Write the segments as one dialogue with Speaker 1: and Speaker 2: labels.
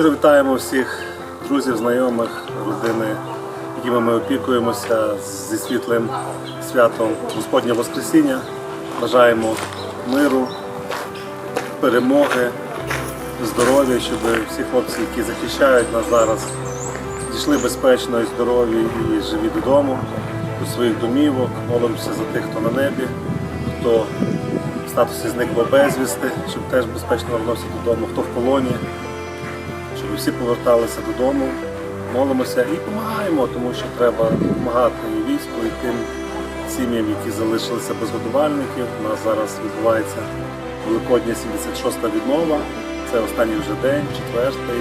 Speaker 1: Щиро вітаємо всіх друзів, знайомих, родини, якими ми опікуємося зі світлим святом Господнього Воскресіння. Бажаємо миру, перемоги, здоров'я, щоб всі хлопці, які захищають нас зараз, дійшли безпечно і здорові і живі додому, до своїх домівок. Молимося за тих, хто на небі, хто в статусі зникло безвісти, щоб теж безпечно вернувся додому, хто в полоні щоб всі поверталися додому, молимося і допомагаємо, тому що треба допомагати і війську, і тим сім'ям, які залишилися без годувальників. У нас зараз відбувається Великодня 76-та віднова. Це останній вже день, четвертий.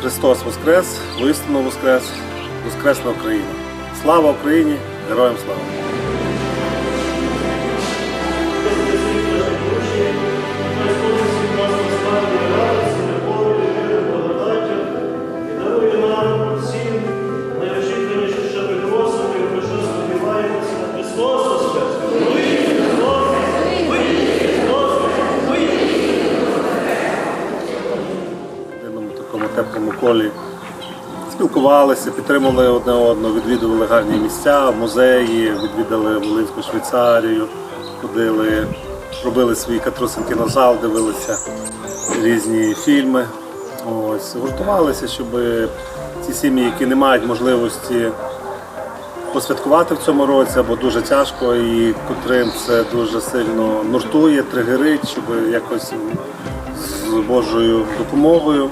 Speaker 1: Христос Воскрес, воістину Воскрес, Воскресна Україна. Слава Україні! Героям слава! Теплому колі спілкувалися, підтримували одне одного, відвідували гарні місця, музеї, відвідали Волинську Швейцарію, ходили, робили свій катрусин кінозал, дивилися різні фільми. Ось, гуртувалися, щоб ці сім'ї, які не мають можливості посвяткувати в цьому році, або дуже тяжко, і котрим це дуже сильно нуртує, тригерить, щоб якось з Божою допомогою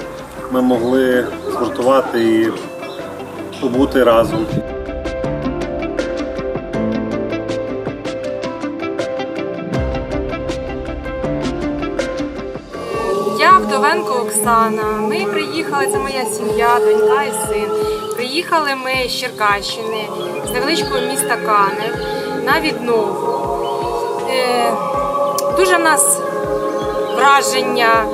Speaker 1: ми могли згуртувати і побути разом.
Speaker 2: Я Вдовенко Оксана. Ми приїхали, це моя сім'я, донька і син. Приїхали ми з Черкащини, з невеличкого міста Канев на віднову. Е, дуже в нас враження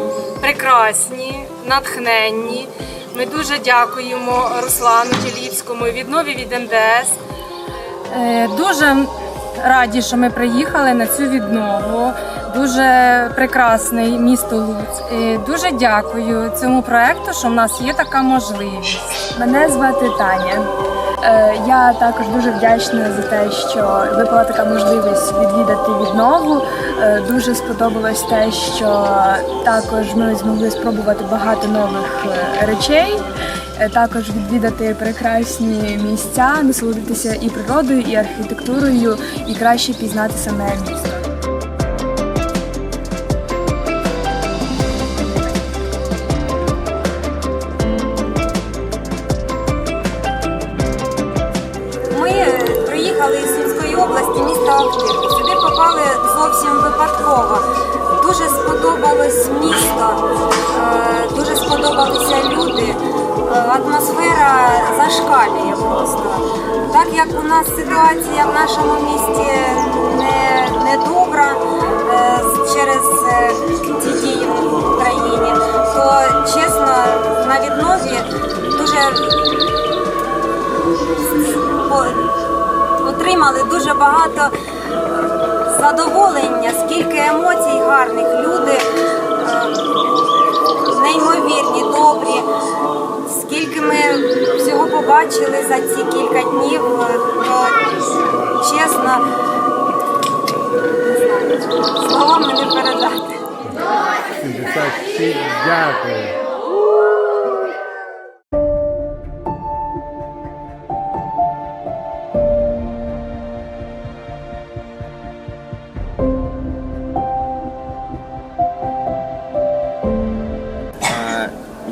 Speaker 2: прекрасні, натхненні. Ми дуже дякуємо Руслану Тіліцькому, і віднові від МДС. Е, Дуже раді, що ми приїхали на цю віднову. Дуже прекрасний місто Луцьк. Е, Дуже дякую цьому проекту, що в нас є така можливість.
Speaker 3: Мене звати Таня. Е, Я також дуже вдячна за те, що випала така можливість відвідати віднову. Е, Дуже сподобалось те, що також ми змогли спробувати багато нових е, речей. Також відвідати прекрасні місця, насолодитися і природою, і архітектурою, і краще пізнати саме місто.
Speaker 4: Охтирки. Сюди попали зовсім випадково. Дуже сподобалось місто, е, дуже сподобалися люди. Е, Атмосфера зашкалює просто. Так як у нас ситуація в нашому місті не, не добра е, через ці дії в Україні, то чесно на віднові дуже отримали дуже багато е, задоволення, скільки емоцій гарних. Люди е, неймовірні, добрі. Скільки ми всього побачили за ці кілька днів, е, то чесно, словами не передати.
Speaker 5: 76, дякую.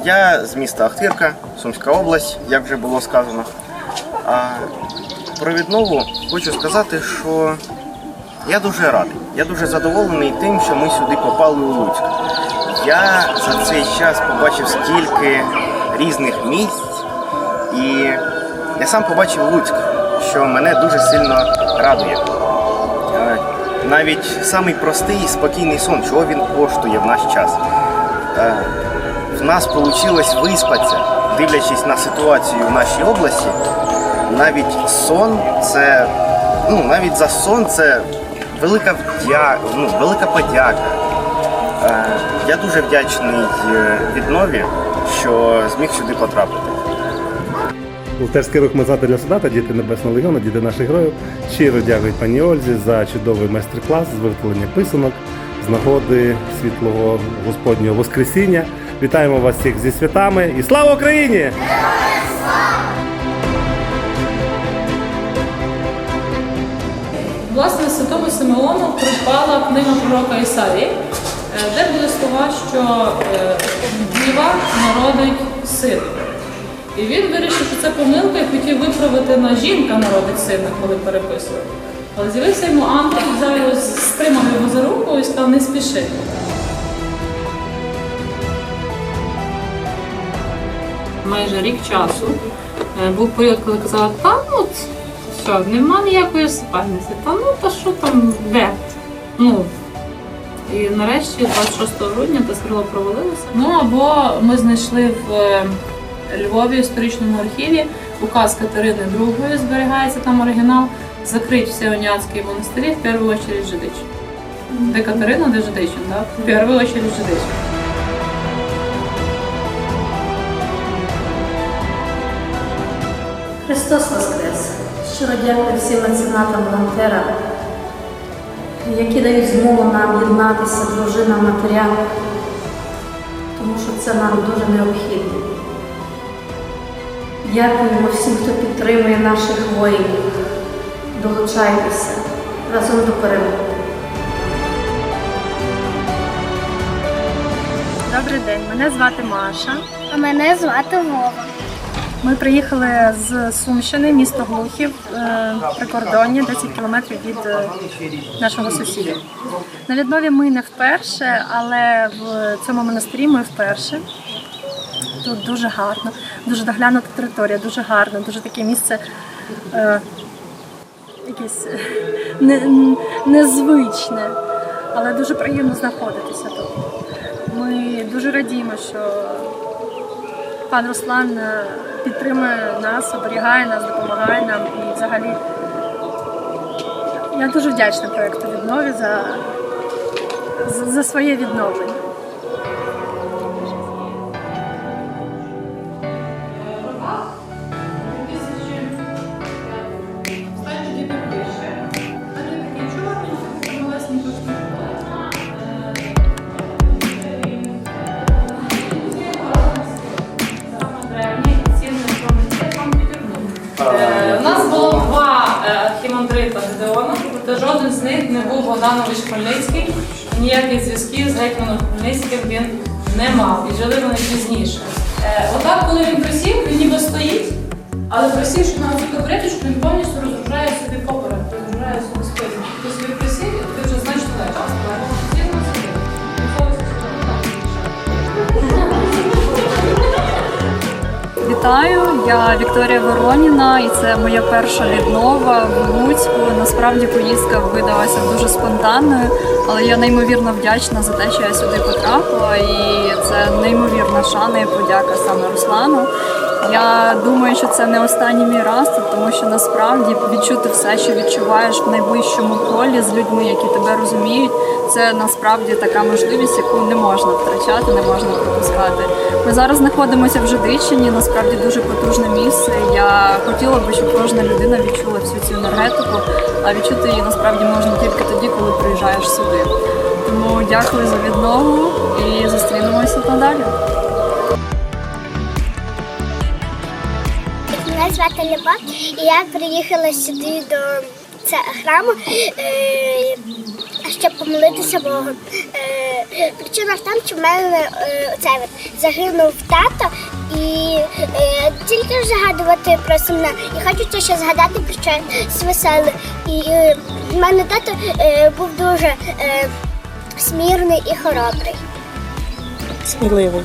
Speaker 6: Я з міста Ахтирка, Сумська область, як вже було сказано. А про віднову хочу сказати, що я дуже радий. Я дуже задоволений тим, що ми сюди попали у Луцьк. Я за цей час побачив стільки різних місць, і я сам побачив Луцьк, що мене дуже сильно радує. Навіть самий простий і спокійний сон, чого він коштує в наш час. В нас вийшло виспатися, дивлячись на ситуацію в нашій області. Навіть сон це ну, навіть за сон це велика вдя... ну, велика подяка. Е, Я дуже вдячний е, віднові, що зміг сюди потрапити.
Speaker 1: Волонтерський рух Мазати для солдата, діти Небесного Легіону, діти наших героїв щиро дякують пані Ользі за чудовий майстер-клас з виготовлення писанок з нагоди світлого Господнього Воскресіння. Вітаємо вас всіх зі святами і слава Україні!
Speaker 7: Власне, святому Симеону припала книга пророка Ісаї, е, де були слова, що е, діва народить сина. І він вирішив, що це помилка і хотів виправити на жінка народить сина, коли переписував. Але з'явився йому ангел, взяв його, стримав його за руку і сказав, не спіши. Майже рік часу е, був період, коли казала, та ну що, нема ніякої сипальниці, та ну та що там, де? Ну, і нарешті, 26 грудня, те скрило провалилося. Ну або ми знайшли в е, Львові історичному архіві указ Катерини II, зберігається там оригінал, закрить всі уніатські монастирі, в першу очередь Жидичин. Де Катерина, де Жидичин, да? в першу очередь Жидичин.
Speaker 8: Христос Воскрес! Щиро дякую всім меценатам, волонтерам, які дають змогу нам єднатися, дружинам, матерям, тому що це нам дуже необхідно. Дякуємо всім, хто підтримує наших воїнів. Долучайтеся разом до перемоги.
Speaker 3: Добрий день, мене звати Маша.
Speaker 9: А мене звати Вова.
Speaker 3: Ми приїхали з Сумщини, місто Глухів, е, при кордоні 10 кілометрів від е, нашого сусіда. На віднові ми не вперше, але в цьому монастирі ми вперше. Тут дуже гарно, дуже доглянута територія, дуже гарно, дуже таке місце е, якесь е, не, незвичне, але дуже приємно знаходитися тут. Ми дуже радіємо, що пан Руслан е, підтримує нас, оберігає нас, допомагає нам і взагалі. Я дуже вдячна проєкту віднові за, за, за своє відновлення.
Speaker 7: Гедеона, та жоден з них не був Богданович Хмельницький, ніяких зв'язків з гетьманом Хмельницьким він не мав. І жили вони пізніше. Е, Отак, коли він присів, він ніби стоїть, але присівши на цю табуреточку, він повністю розгружає собі поперек, розгружає собі спину.
Speaker 3: Вітаю, я Вікторія Вороніна, і це моя перша віднова в Луцьку. Насправді поїздка видалася дуже спонтанною, але я неймовірно вдячна за те, що я сюди потрапила, і це неймовірна шана і подяка саме Руслану. Я думаю, що це не останній мій раз, тому що насправді відчути все, що відчуваєш в найближчому колі з людьми, які тебе розуміють, це насправді така можливість, яку не можна втрачати, не можна пропускати. Ми зараз знаходимося в Жидичині, насправді дуже потужне місце. Я хотіла би, щоб кожна людина відчула всю цю енергетику, а відчути її насправді можна тільки тоді, коли приїжджаєш сюди. Тому дякую за віднову і зустрінемося надалі.
Speaker 9: Звати Люба, і я приїхала сюди до цього храму, е, щоб помолитися Богу. Е, причина в тому, що в мене е, оце от, загинув тато, і тільки згадувати про сумне. І хочу ще згадати про щось веселе. І в мене тато був дуже смірний і хоробрий.
Speaker 10: Сміливий.